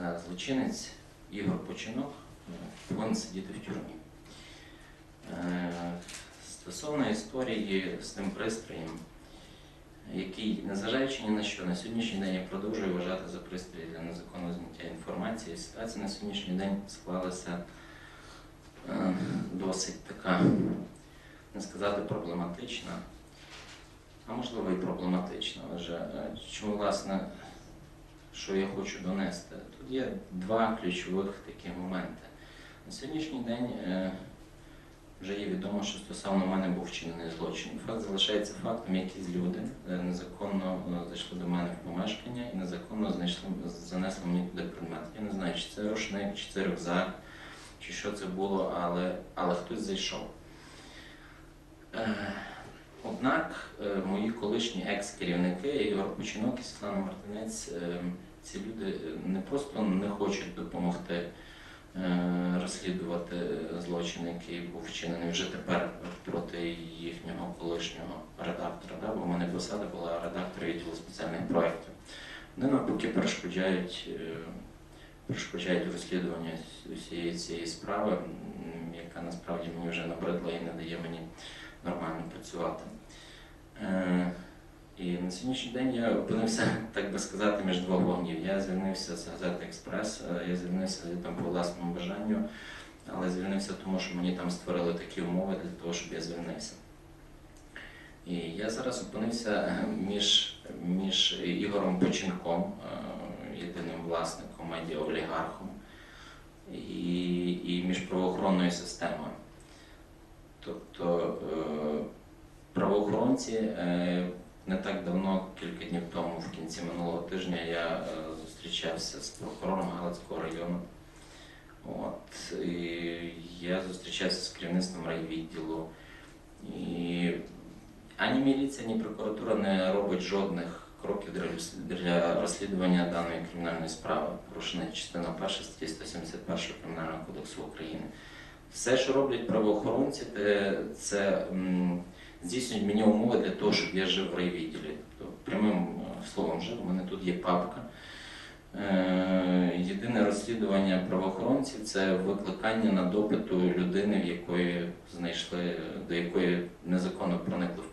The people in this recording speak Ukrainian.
е, злочинець Ігор Починок е, повинен сидіти в тюрмі. Е, Стосовно історії з тим пристроєм, який, незважаючи ні на що, на сьогоднішній день я продовжую вважати за пристрій для незаконного зняття інформації. Ситуація на сьогоднішній день склалася е, досить така, не сказати проблематична, а можливо і проблематична. Е, чому власне, що я хочу донести? Тут є два ключових такі моменти. На сьогоднішній день е, вже є відомо, що стосовно мене був вчинений злочин. Факт залишається фактом, якісь люди е, незаконно е, зайшли до мене в помешкання і незаконно знайшли, занесли мені туди предмет. Я не знаю, чи це рушник, чи це рюкзак, чи що це було, але, але хтось зайшов. Однак е, мої колишні екс-керівники Ігор Починок і Світлана Мартинець, е, ці люди е, не просто не хочуть допомогти розслідувати злочин, який був вчинений вже тепер проти їхнього колишнього редактора, да? бо в мене посада була редактор відділу спеціальних проєктів. Вони навпаки перешкоджають, перешкоджають розслідування усієї цієї справи, яка насправді мені вже набридла і не дає мені нормально працювати. Е, І на сьогоднішній день я опинився, так би сказати, між двох вогнів. Я звільнився з газети Експрес, е, я звільнився там по власному бажанню, але звільнився тому, що мені там створили такі умови для того, щоб я звільнився. І я зараз опинився між, між Ігорем Починком, е, єдиним власником, медіаолігархом, і, і між правоохоронною системою. Тобто е, правоохоронці е, не так давно, кілька днів тому, в кінці минулого тижня, я е, зустрічався з прокурором Галицького району. От, і я зустрічався з керівництвом райвідділу. І ані міліція, ні прокуратура не робить жодних кроків для розслідування даної кримінальної справи. Порушена частина 1 статті 171 Кримінального кодексу України. Все, що роблять правоохоронці, це здійснюють мені умови для того, щоб я жив в райвідділі. Тобто, прямим е, словом жив, у мене тут є папка. Єдине розслідування правоохоронців це викликання на допиту людини, в якої знайшли, до якої незаконно проникли в.